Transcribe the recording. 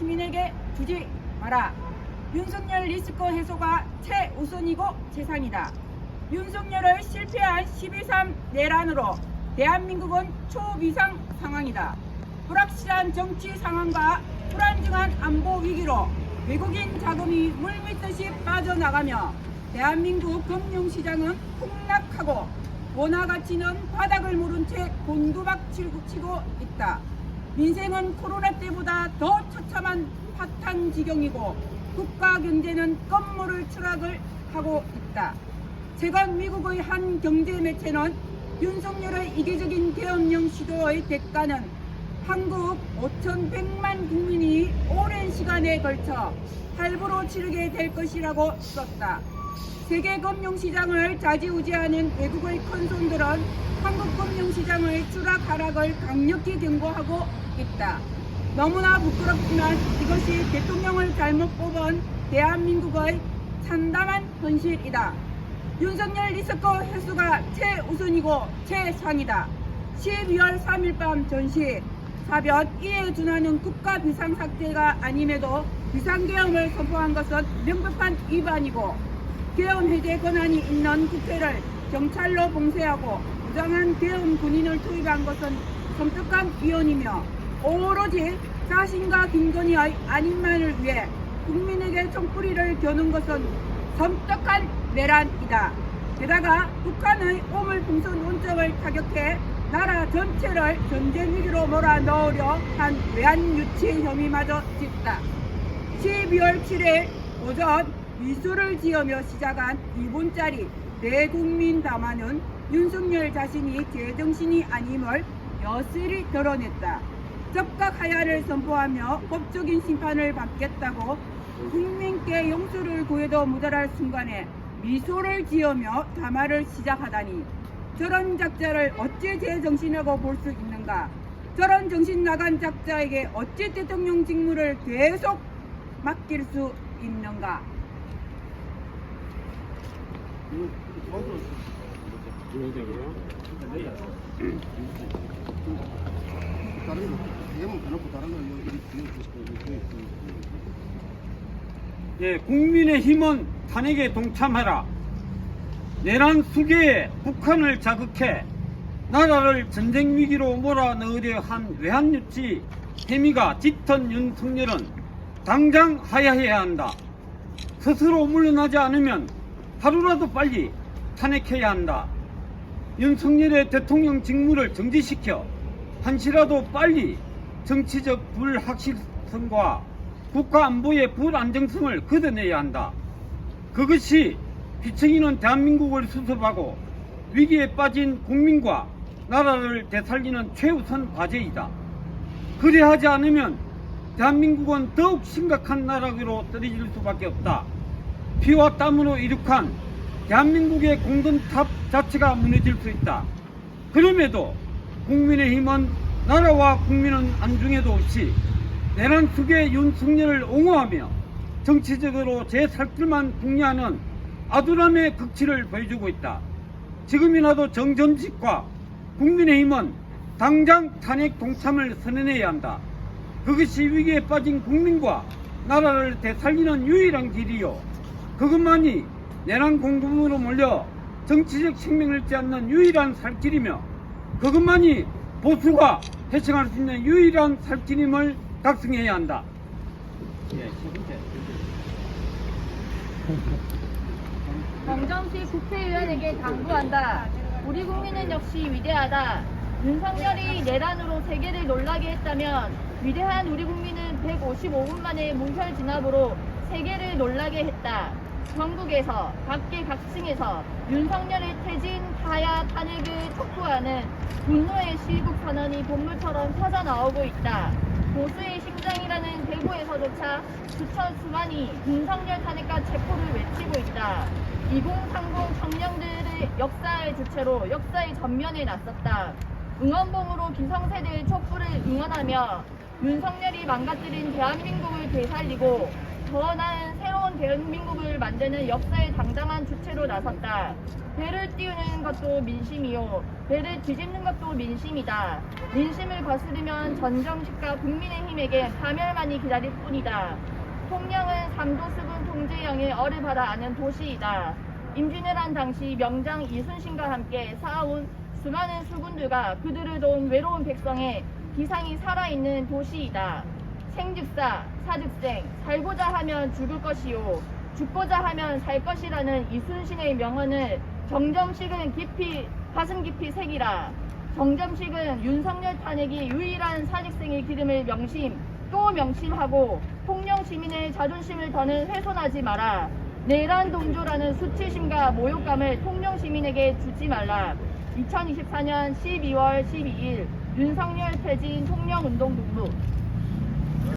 시민에게 주지 마라. 윤석열 리스크 해소가 최우선이고 최상이다. 윤석열을 실패한 12.3 내란으로 대한민국은 초비상 상황이다. 불확실한 정치 상황과 불안정한 안보 위기로 외국인 자금이 물밀듯이 빠져나가며 대한민국 금융시장은 폭락하고 원화 가치는 바닥을 모른 채 곤두박치고 치고 있다. 민생은 코로나 때보다 더 처참한 파탄 지경이고 국가 경제는 건물을 추락을 하고 있다. 최근 미국의 한 경제 매체는 윤석열의 이기적인 계엄령 시도의 대가는 한국 5,100만 국민이 오랜 시간에 걸쳐 할부로 치르게 될 것이라고 썼다. 세계 금융시장을 좌지우지하는 외국의 큰 손들은 한국 금융 시장의 추락 하락을 강력히 경고하고 있다. 너무나 부끄럽지만 이것이 대통령을 잘못 뽑은 대한민국의 참담한 현실이다. 윤석열 리스크 횟수가 최우선이고 최상이다. 12월 3일 밤 전시 사변 이에 준하는 국가 비상사태가 아님에도 비상계엄을 선포한 것은 명백한 위반이고 계엄 해제 권한이 있는 국회를 경찰로 봉쇄하고 부당한 계엄 군인을 투입한 것은 섬뜩한 위헌이며 오로지 자신과 김건희의 안인만을 위해 국민에게 총뿌리를 겨눈 것은 섬뜩한 내란이다. 게다가 북한의 오물풍선 원점을 타격해 나라 전체를 전쟁 위기로 몰아넣으려 한 외환 유치 혐의마저 짓다. 12월 7일 오전 미소를 지으며 시작한 2분짜리 대국민 담화는 윤석열 자신이 제정신이 아님을 여실히 드러냈다. 적각 하야를 선포하며 법적인 심판을 받겠다고 국민께 용서를 구해도 모자랄 순간에 미소를 지으며 담화를 시작하다니 저런 작자를 어찌 제정신이라고 볼 수 있는가? 저런 정신 나간 작자에게 어찌 대통령 직무를 계속 맡길 수 있는가? 예, 국민의 힘은 탄핵에 동참하라. 내란 수계에 북한을 자극해 나라를 전쟁 위기로 몰아넣으려 한 외환유치 혐의가 짙은 윤석열은 당장 하야해야 한다. 스스로 물러나지 않으면 하루라도 빨리 탄핵해야 한다. 윤석열의 대통령 직무를 정지시켜 한시라도 빨리 정치적 불확실성과 국가 안보의 불안정성을 걷어내야 한다. 그것이 비청이는 대한민국을 수습하고 위기에 빠진 국민과 나라를 되살리는 최우선 과제이다. 그리하지 않으면 대한민국은 더욱 심각한 나라로 떨어질 수밖에 없다. 피와 땀으로 이룩한 대한민국의 공든탑 자체가 무너질 수 있다. 그럼에도 국민의힘은 나라와 국민은 안중에도 없이 내란 속의 윤석열을 옹호하며 정치적으로 제 살 길만 궁리하는 아두람의 극치를 보여주고 있다. 지금이라도 정전직과 국민의힘은 당장 탄핵 동참을 선언해야 한다. 그것이 위기에 빠진 국민과 나라를 되살리는 유일한 길이요. 그것만이 내란 공금으로 몰려 정치적 생명을 찌않는 유일한 살길이며 그것만이 보수가 해청할 수 있는 유일한 살길임을 각성해야 한다. 예. 정정식 국회의원에게 당부한다. 우리 국민은 역시 위대하다. 윤석열이 내란으로 세계를 놀라게 했다면 위대한 우리 국민은 155분 만에 문철 진압으로 세계를 놀라게 했다. 전국에서 각계 각층에서 윤석열의 퇴진, 하야, 탄핵을 촉구하는 분노의 시국 선언이 본물처럼 터져 나오고 있다. 보수의 심장이라는 대구에서조차 수천 수만이 윤석열 탄핵과 체포를 외치고 있다. 2030 청년들의 역사의 주체로 역사의 전면에 나섰다. 응원봉으로 기성세대의 촛불을 응원하며 윤석열이 망가뜨린 대한민국을 되살리고 더 나은 새로운 대한민국을 만드는 역사의 당당한 주체로 나섰다. 배를 띄우는 것도 민심이요. 배를 뒤집는 것도 민심이다. 민심을 거스르면 전정식과 국민의힘에게 파멸만이 기다릴 뿐이다. 통영은 삼도수군 통제령의 어뢰바라 아는 도시이다. 임진왜란 당시 명장 이순신과 함께 쌓아온 수많은 수군들과 그들을 도운 외로운 백성의 기상이 살아있는 도시이다. 생즉사, 사즉생, 살고자 하면 죽을 것이요. 죽고자 하면 살 것이라는 이순신의 명언을 정점식은 깊이, 가슴 깊이 새기라. 정점식은 윤석열 탄핵이 유일한 사직생의 기름을 명심, 또 명심하고 통영 시민의 자존심을 더는 훼손하지 마라. 내란 동조라는 수치심과 모욕감을 통영 시민에게 주지 말라. 2024년 12월 12일 윤석열 퇴진 통영운동본부